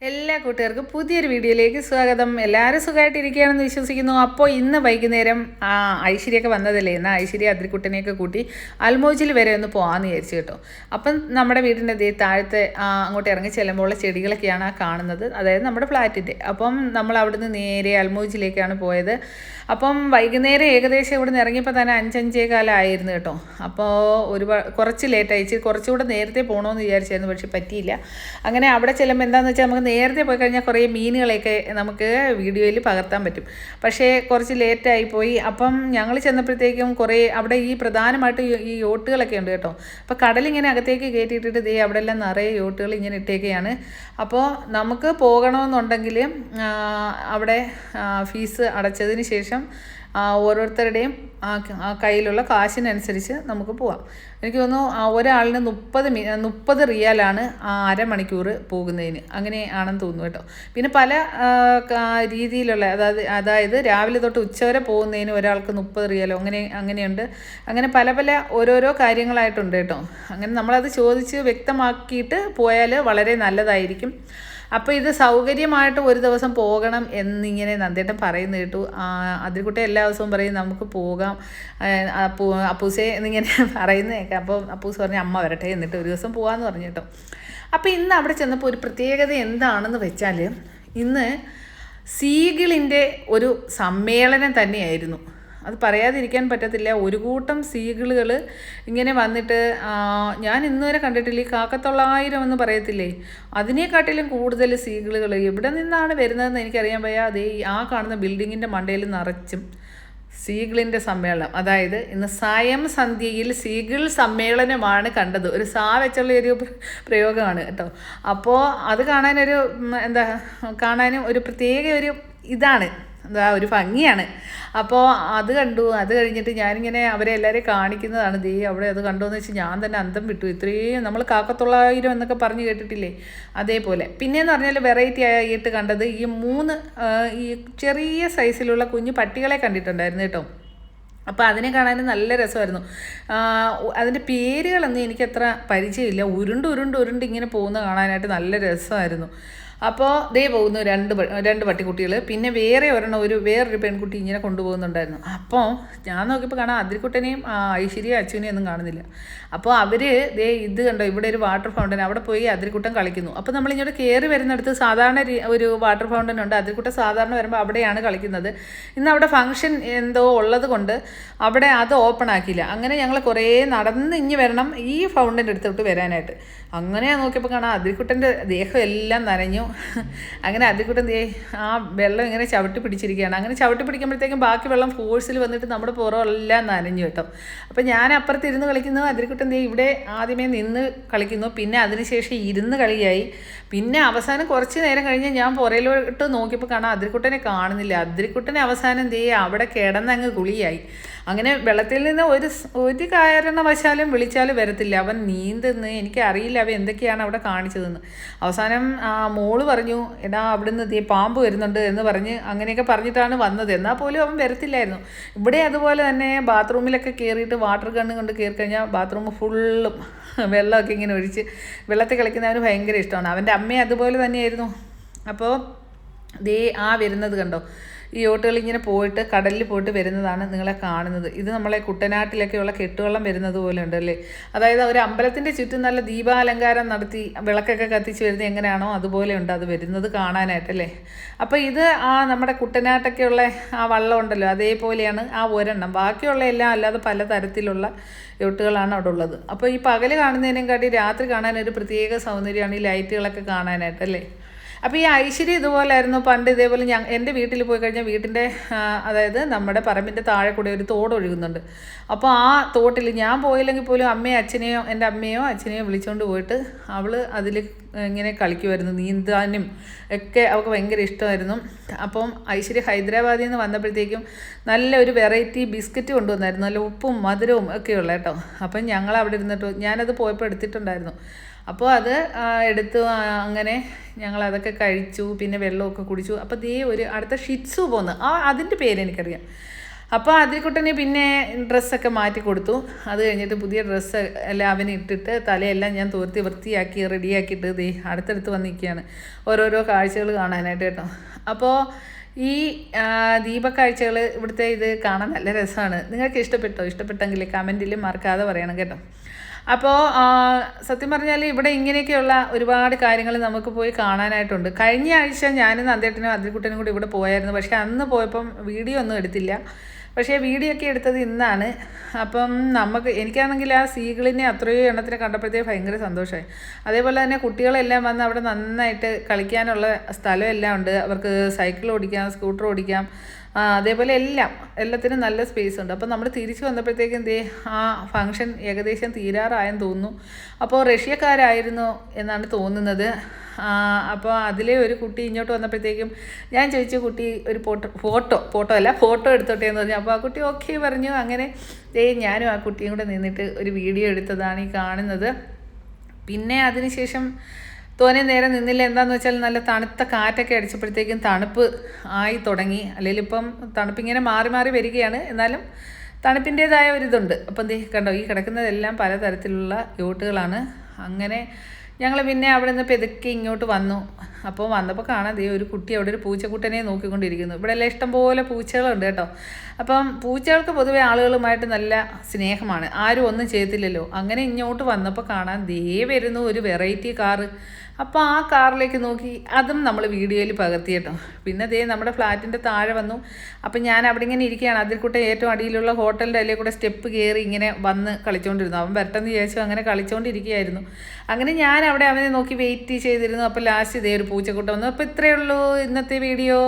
എല്ലാ കൂട്ടുകാർക്കും പുതിയൊരു വീഡിയോയിലേക്ക് സ്വാഗതം. എല്ലാവരും സുഖമായിട്ടിരിക്കുകയാണെന്ന് വിശ്വസിക്കുന്നു. അപ്പോൾ ഇന്ന് വൈകുന്നേരം ആ, ഐശ്വര്യൊക്കെ വന്നതല്ലേ? എന്നാൽ ഐശ്വര്യ അതിരിക്കുട്ടനെയൊക്കെ കൂട്ടി അൽമോജിൽ വരെ ഒന്ന് പോകാമെന്ന് വിചാരിച്ചു കേട്ടോ. അപ്പം നമ്മുടെ വീടിന്റെ ദേ താഴത്തെ അങ്ങോട്ട് ഇറങ്ങി ചെല്ലുമ്പോൾ ചെടികളൊക്കെയാണ് ആ കാണുന്നത്. അതായത് നമ്മുടെ ഫ്ലാറ്റിന്റെ. അപ്പം നമ്മൾ അവിടുന്ന് നേരെ അൽമോജിലേക്കാണ് പോയത്. അപ്പം വൈകുന്നേരം ഏകദേശം ഇവിടെ നിന്ന് ഇറങ്ങിയപ്പോൾ തന്നെ അഞ്ചഞ്ചേ കാലമായിരുന്നു കേട്ടോ. അപ്പോൾ ഒരു കുറച്ച് ലേറ്റ് അയച്ച് കുറച്ചുകൂടെ നേരത്തെ പോകണമെന്ന് വിചാരിച്ചായിരുന്നു പക്ഷെ പറ്റിയില്ല. അങ്ങനെ അവിടെ ചെല്ലുമ്പോൾ എന്താണെന്ന് വെച്ചാൽ നമുക്ക് നേരത്തെ പോയി കഴിഞ്ഞാൽ കുറേ മീനുകളെയൊക്കെ നമുക്ക് വീഡിയോയിൽ പകർത്താൻ പറ്റും. പക്ഷേ കുറച്ച് ലേറ്റായി പോയി. അപ്പം ഞങ്ങൾ ചെന്നപ്പോഴത്തേക്കും കുറേ അവിടെ ഈ പ്രധാനമായിട്ട് ഈ- യോട്ടുകളൊക്കെ ഉണ്ട് കേട്ടോ. അപ്പോൾ കടലിങ്ങനെ അകത്തേക്ക് കയറ്റിയിട്ടിട്ട് ദേ അവിടെ എല്ലാം നിറയെ യോട്ടുകൾ ഇങ്ങനെ ഇട്ടേക്കുകയാണ് അപ്പോൾ നമുക്ക് പോകണമെന്നുണ്ടെങ്കിൽ അവിടെ ഫീസ് അടച്ചതിന് ശേഷം ഓരോരുത്തരുടെയും കയ്യിലുള്ള കാശിനനുസരിച്ച് നമുക്ക് പോവാം. എനിക്ക് തോന്നുന്നു ഒരാളിന് മുപ്പത് മി മുപ്പത് റിയാലാണ് ആ അരമണിക്കൂർ പോകുന്നതിന്. അങ്ങനെ ആണെന്ന് തോന്നുന്നു കേട്ടോ. പിന്നെ പല രീതിയിലുള്ള അതായത് അതായത് രാവിലെ തൊട്ട് ഉച്ചവരെ പോകുന്നതിന് ഒരാൾക്ക് മുപ്പത് റിയാലോ അങ്ങനെ അങ്ങനെയുണ്ട്. അങ്ങനെ പല പല ഓരോരോ കാര്യങ്ങളായിട്ടുണ്ട് കേട്ടോ. അങ്ങനെ നമ്മളത് ചോദിച്ച് വ്യക്തമാക്കിയിട്ട് പോയാൽ വളരെ നല്ലതായിരിക്കും. അപ്പോൾ ഇത് സൗകര്യമായിട്ട് ഒരു ദിവസം പോകണം എന്നിങ്ങനെ നന്ദേട്ടൻ പറയുന്ന കേട്ടു. അതിൽക്കുട്ടി എല്ലാ ദിവസവും പറയും നമുക്ക് പോകാം. അപ്പൂ അപ്പൂസെ എന്നിങ്ങനെ പറയുന്നതൊക്കെ അപ്പോൾ അപ്പൂസ് പറഞ്ഞ അമ്മ വരട്ടെ എന്നിട്ട് ഒരു ദിവസം പോകാമെന്ന് പറഞ്ഞു കേട്ടോ. അപ്പോൾ ഇന്ന് അവിടെ ചെന്നപ്പോൾ ഒരു പ്രത്യേകത എന്താണെന്ന് വെച്ചാൽ ഇന്ന് സീഗിളിന്റെ ഒരു സമ്മേളനം തന്നെയായിരുന്നു. അത് പറയാതിരിക്കാൻ പറ്റത്തില്ല. ഒരു കൂട്ടം സീഗിളുകൾ ഇങ്ങനെ വന്നിട്ട് ഞാൻ ഇന്നുവരെ കണ്ടിട്ടില്ല. ഈ കാക്കത്തൊള്ളായിരം എന്ന് പറയത്തില്ലേ? അതിനെക്കാട്ടിലും കൂടുതൽ സീഗിളുകൾ എവിടെ നിന്നാണ് വരുന്നതെന്ന് എനിക്കറിയാൻ വയ്യ. അതേ ആ കാണുന്ന ബിൽഡിങ്ങിന്റെ മണ്ടയിൽ നിറച്ചും സീഗിളിന്റെ സമ്മേളനം. അതായത് ഇന്ന് സായം സന്ധ്യയിൽ സീഗിൾ സമ്മേളനമാണ് കണ്ടത്. ഒരു സാ വെച്ചുള്ള ഒരു പ്രയോഗമാണ് കേട്ടോ. അപ്പോൾ അത് കാണാനൊരു എന്താ കാണാനും ഒരു പ്രത്യേക ഒരു ഇതാണ്. എന്താ ഒരു ഭംഗിയാണ്. അപ്പോൾ അത് കണ്ടു. അത് കഴിഞ്ഞിട്ട് ഞാനിങ്ങനെ അവരെ എല്ലാവരെയും കാണിക്കുന്നതാണ്. ദേ അവിടെ അത് കണ്ടോന്ന് വെച്ച് ഞാൻ തന്നെ അന്തം വിട്ടു. ഇത്രയും നമ്മൾ കാക്കത്തൊള്ളായിരം എന്നൊക്കെ പറഞ്ഞു കേട്ടിട്ടില്ലേ? അതേപോലെ. പിന്നെയെന്ന് പറഞ്ഞാൽ വെറൈറ്റി ആയിട്ട് കണ്ടത് ഈ മൂന്ന് ഈ ചെറിയ സൈസിലുള്ള കുഞ്ഞു പട്ടികളെ കണ്ടിട്ടുണ്ടായിരുന്നു കേട്ടോ. അപ്പോൾ അതിനെ കാണാൻ നല്ല രസമായിരുന്നു. അതിന്റെ പേരുകളൊന്നും എനിക്കത്ര പരിചയമില്ല. ഉരുണ്ട് ഉരുണ്ട് ഉരുണ്ട് ഇങ്ങനെ പോകുന്ന കാണാനായിട്ട് നല്ല രസമായിരുന്നു. അപ്പോൾ ദേ പോകുന്നു രണ്ട് രണ്ട് പട്ടിക്കുട്ടികൾ പിന്നെ വേറെ ഒരെണ്ണം ഒരു വേറൊരു പെൺകുട്ടി ഇങ്ങനെ കൊണ്ടുപോകുന്നുണ്ടായിരുന്നു. അപ്പോൾ ഞാൻ നോക്കിയപ്പോൾ കാണാം അതിരിക്കുട്ടനെയും ഐശ്വര്യ അച്ഛനെയും ഒന്നും കാണുന്നില്ല. അപ്പോൾ അവർ ദേ ഇത് കണ്ടോ ഇവിടെ ഒരു വാട്ടർ ഫൗണ്ടൻ അവിടെ പോയി അതിരിക്കുട്ടൻ കളിക്കുന്നു. അപ്പോൾ നമ്മൾ ഇങ്ങോട്ട് കയറി വരുന്നിടത്ത് സാധാരണ ഒരു വാട്ടർ ഫൗണ്ടൻ ഉണ്ട്. അതിരിക്കുട്ടൻ സാധാരണ വരുമ്പോൾ അവിടെയാണ് കളിക്കുന്നത്. ഇന്ന് അവിടെ ഫംഗ്ഷൻ എന്തോ ഉള്ളത് കൊണ്ട് അവിടെ അത് ഓപ്പൺ ആക്കിയില്ല. അങ്ങനെ ഞങ്ങൾ കുറേ നടന്ന് ഇഞ്ഞ് വരണം ഈ ഫൗണ്ടന്റെ അടുത്തോട്ട് വരാനായിട്ട്. അങ്ങനെ നോക്കിയപ്പോൾ കാണാം അതിരിക്കുട്ടന്റെ ദേഹം എല്ലാം നനഞ്ഞു. അങ്ങനെ അതിരിക്കുട്ടൻ ദേ ആ വെള്ളം ഇങ്ങനെ ചവിട്ടി പിടിച്ചിരിക്കുകയാണ്. അങ്ങനെ ചവിട്ടി പിടിക്കുമ്പോഴത്തേക്കും ബാക്കി വെള്ളം ഫോഴ്സിൽ വന്നിട്ട് നമ്മുടെ പുറമെല്ലാം നനഞ്ഞു കേട്ടോ. അപ്പോൾ ഞാൻ അപ്പുറത്ത് ഇരുന്ന് കളിക്കുന്നു അതിരിക്കുട്ടൻ ദേ ഇവിടെ ആദ്യമേ നിന്ന് കളിക്കുന്നു. പിന്നെ അതിനുശേഷം ഇരുന്ന് കളിയായി. പിന്നെ അവസാനം കുറച്ച് നേരം കഴിഞ്ഞ് ഞാൻ പുറയിലോട്ട് നോക്കിയപ്പോൾ കാണാം അതിരിക്കുട്ടനെ കാണുന്നില്ല. അതിരിക്കുട്ടനെ അവസാനം ദേ അവിടെ കിടന്നങ്ങ് കുളിയായി. അങ്ങനെ വെള്ളത്തിൽ നിന്ന് ഒരു ഒരു കാരണവശാലും വിളിച്ചാലും വരത്തില്ല. അവൻ നീന്തുന്നു. എനിക്കറിയില്ല അവൻ എന്തൊക്കെയാണ് അവിടെ കാണിച്ചതെന്ന്. അവസാനം ആ മോൾ പറഞ്ഞു എടാ അവിടുന്ന് തീ പാമ്പ് വരുന്നുണ്ട് എന്ന് പറഞ്ഞ് അങ്ങനെയൊക്കെ പറഞ്ഞിട്ടാണ് വന്നത്. എന്നാൽ പോലും അവൻ വരത്തില്ലായിരുന്നു. ഇവിടെ അതുപോലെ തന്നെ ബാത്റൂമിലൊക്കെ കയറിയിട്ട് വാട്ടർ ഗണ്ണ് കൊണ്ട് കയറി കഴിഞ്ഞാൽ ബാത്റൂം ഫുള്ളും വെള്ളമൊക്കെ ഇങ്ങനെ ഒഴിച്ച് വെള്ളത്തിൽ കളിക്കുന്നവന് ഭയങ്കര ഇഷ്ടമാണ്. അവന്റെ അമ്മയും അതുപോലെ തന്നെയായിരുന്നു. അപ്പോൾ ദേ ആ വരുന്നത് കണ്ടോ? ഈ യോട്ടുകൾ ഇങ്ങനെ പോയിട്ട് കടലിൽ പോയിട്ട് വരുന്നതാണ് നിങ്ങളെ കാണുന്നത്. ഇത് നമ്മളെ കുട്ടനാട്ടിലൊക്കെയുള്ള കെട്ടുവെള്ളം വരുന്നത് പോലെ ഉണ്ടല്ലേ അതായത് അവർ അമ്പലത്തിന്റെ ചുറ്റും നല്ല ദീപാലങ്കാരം നടത്തി വിളക്കൊക്കെ കത്തിച്ച് വരുന്നത് എങ്ങനെയാണോ അതുപോലെ ഉണ്ട് അത് വരുന്നത് കാണാനായിട്ടല്ലേ അപ്പോൾ ഇത് ആ നമ്മുടെ കുട്ടനാട്ടൊക്കെയുള്ള ആ വള്ളം ഉണ്ടല്ലോ അതേപോലെയാണ് ആ ഒരെണ്ണം. ബാക്കിയുള്ള എല്ലാം അല്ലാതെ പല തരത്തിലുള്ള യോട്ടുകളാണ് അവിടെ ഉള്ളത്. അപ്പോൾ ഈ പകൽ കാണുന്നതിനെയും കാട്ടി രാത്രി കാണാൻ ഒരു പ്രത്യേക സൗന്ദര്യമാണ് ഈ ലൈറ്റുകളൊക്കെ കാണാനായിട്ടല്ലേ അപ്പോൾ ഈ ഐശ്വര്യം ഇതുപോലായിരുന്നു പണ്ട് ഇതേപോലെ ഞാൻ എന്റെ വീട്ടിൽ പോയി കഴിഞ്ഞാൽ വീട്ടിന്റെ അതായത് നമ്മുടെ പറമ്പിന്റെ താഴെ കൂടെ ഒരു തോട് ഒഴുകുന്നുണ്ട്. അപ്പോൾ ആ തോട്ടിൽ ഞാൻ പോയില്ലെങ്കിൽ പോലും അമ്മയോ അച്ഛനെയോ എന്റെ അമ്മയോ അച്ഛനെയോ വിളിച്ചുകൊണ്ട് പോയിട്ട് അവൾ അതിൽ ഇങ്ങനെ കളിക്കുമായിരുന്നു നീന്താനും ഒക്കെ അവൾക്ക് ഭയങ്കര ഇഷ്ടമായിരുന്നു. അപ്പം ഐശ്വര്യ ഹൈദരാബാദിൽ നിന്ന് വന്നപ്പോഴത്തേക്കും നല്ല ഒരു വെറൈറ്റി ബിസ്ക്കറ്റ് കൊണ്ടുവന്നായിരുന്നു. നല്ല ഉപ്പും മധുരവും ഒക്കെയുള്ള കേട്ടോ. അപ്പം ഞങ്ങൾ അവിടെ ഇരുന്നിട്ട് ഞാനത് പോയപ്പോൾ എടുത്തിട്ടുണ്ടായിരുന്നു. അപ്പോൾ അത് എടുത്ത് അങ്ങനെ ഞങ്ങൾ അതൊക്കെ കഴിച്ചു പിന്നെ വെള്ളമൊക്കെ കുടിച്ചു. അപ്പോൾ ദേ ഒരു അടുത്ത ഷിറ്റ്സു പോന്ന്. ആ അതിന്റെ പേര് എനിക്കറിയാം. അപ്പോൾ അതിൽക്കുട്ടന് പിന്നെ ഡ്രസ്സൊക്കെ മാറ്റി കൊടുത്തു. അത് കഴിഞ്ഞിട്ട് പുതിയ ഡ്രസ്സ് എല്ലാം അവന് ഇട്ടിട്ട് തലയെല്ലാം ഞാൻ തോർത്തി വൃത്തിയാക്കി റെഡിയാക്കിയിട്ട് ദേ അടുത്തടുത്ത് വന്നിരിക്കുകയാണ്. ഓരോരോ കാഴ്ചകൾ കാണാനായിട്ട് കേട്ടോ. അപ്പോൾ ഈ ദീപ ദീപക്കാഴ്ചകൾ ഇവിടുത്തെ ഇത് കാണാൻ നല്ല രസമാണ്. നിങ്ങൾക്ക് ഇഷ്ടപ്പെട്ടോ? ഇഷ്ടപ്പെട്ടെങ്കിൽ കമന്റിൽ മറക്കാതെ പറയണം കേട്ടോ. അപ്പോൾ സത്യം പറഞ്ഞാൽ ഇവിടെ ഇങ്ങനെയൊക്കെയുള്ള ഒരുപാട് കാര്യങ്ങൾ നമുക്ക് പോയി കാണാനായിട്ടുണ്ട്. കഴിഞ്ഞ ആഴ്ച ഞാനും നന്ദേട്ടനും അതിൽക്കുട്ടനും കൂടി ഇവിടെ പോയായിരുന്നു. പക്ഷേ അന്ന് പോയപ്പം വീഡിയോ ഒന്നും എടുത്തില്ല. പക്ഷേ വീഡിയോ ഒക്കെ എടുത്തത് ഇന്നാണ്. അപ്പം നമുക്ക് എനിക്കാണെങ്കിൽ ആ സീകളിനെ അത്രയും എണ്ണത്തിന് കണ്ടപ്പോഴത്തേക്ക് ഭയങ്കര സന്തോഷമായി അതേപോലെ തന്നെ കുട്ടികളെല്ലാം വന്ന് അവിടെ നന്നായിട്ട് കളിക്കാനുള്ള സ്ഥലമെല്ലാം ഉണ്ട്. അവർക്ക് സൈക്കിൾ ഓടിക്കാം സ്കൂട്ടർ ഓടിക്കാം. അതേപോലെ എല്ലാം എല്ലാത്തിനും നല്ല സ്പേസ് ഉണ്ട്. അപ്പോൾ നമ്മൾ തിരിച്ചു വന്നപ്പോഴത്തേക്കും എന്തേ ആ ഫങ്ഷൻ ഏകദേശം തീരാറായെന്ന് തോന്നുന്നു. അപ്പോൾ റഷ്യക്കാരായിരുന്നു എന്നാണ് തോന്നുന്നത്. അപ്പോൾ അതിലെ ഒരു കുട്ടി ഇങ്ങോട്ട് വന്നപ്പോഴത്തേക്കും ഞാൻ ചോദിച്ചു കുട്ടി ഒരു ഫോട്ടോ ഫോട്ടോ ഫോട്ടോ അല്ല ഫോട്ടോ എടുത്തോട്ടെ എന്ന് പറഞ്ഞു. അപ്പോൾ ആ കുട്ടി ഓക്കെ പറഞ്ഞു. അങ്ങനെ ദേ ഞാനും ആ കുട്ടിയും കൂടെ നിന്നിട്ട് ഒരു വീഡിയോ എടുത്തതാണ് ഈ കാണുന്നത്. പിന്നെ അതിനുശേഷം തോനെ നേരെ നിന്നില്ല. എന്താന്ന് വെച്ചാൽ നല്ല തണുത്ത കാറ്റൊക്കെ അടിച്ചപ്പോഴത്തേക്കും തണുപ്പ് ആയി തുടങ്ങി. അല്ലെങ്കിൽ ഇപ്പം തണുപ്പിങ്ങനെ മാറി മാറി വരികയാണ്. എന്നാലും തണുപ്പിന്റേതായ ഒരിതുണ്ട് അപ്പം ദേ കണ്ടോ ഈ കിടക്കുന്നതെല്ലാം പലതരത്തിലുള്ള യൂട്ടുകളാണ്. അങ്ങനെ ഞങ്ങൾ പിന്നെ അവിടെ നിന്ന് പെതുക്കി ഇങ്ങോട്ട് വന്നു. അപ്പോൾ വന്നപ്പോൾ കാണാൻ ദേ ഒരു കുട്ടി അവിടെ ഒരു പൂച്ചക്കുട്ടനെ നോക്കിക്കൊണ്ടിരിക്കുന്നു. ഇവിടെ എല്ലാം ഇഷ്ടംപോലെ പൂച്ചകളുണ്ട് കേട്ടോ. അപ്പം പൂച്ചകൾക്ക് പൊതുവേ ആളുകളുമായിട്ട് നല്ല സ്നേഹമാണ്. ആരും ഒന്നും ചെയ്യത്തില്ലല്ലോ. അങ്ങനെ ഇങ്ങോട്ട് വന്നപ്പോൾ കാണാൻ ദേ വരുന്നു ഒരു വെറൈറ്റി കാറ്. അപ്പോൾ ആ കാറിലേക്ക് നോക്കി അതും നമ്മൾ വീഡിയോയിൽ പകർത്തിയിട്ടോ പിന്നെ ദേ നമ്മുടെ ഫ്ലാറ്റിന്റെ താഴെ വന്നു. അപ്പം ഞാൻ അവിടെ ഇങ്ങനെ ഇരിക്കുകയാണ്. അതിൽ കൂടെ ഏറ്റവും അടിയിലുള്ള ഹോട്ടലിന്റെ അതിലെ കൂടെ സ്റ്റെപ്പ് കയറി ഇങ്ങനെ വന്ന് കളിച്ചുകൊണ്ടിരുന്നു അവൻ പെട്ടെന്ന് വിചാരിച്ചു അങ്ങനെ കളിച്ചുകൊണ്ടിരിക്കുകയായിരുന്നു അങ്ങനെ ഞാൻ അവിടെ അവനെ നോക്കി വെയിറ്റ് ചെയ്തിരുന്നു. അപ്പോൾ ലാസ്റ്റ് ഇതേ ഒരു പൂച്ചക്കൂട്ടം വന്നു. അപ്പോൾ ഇത്രയേ ഉള്ളൂ ഇന്നത്തെ വീഡിയോ.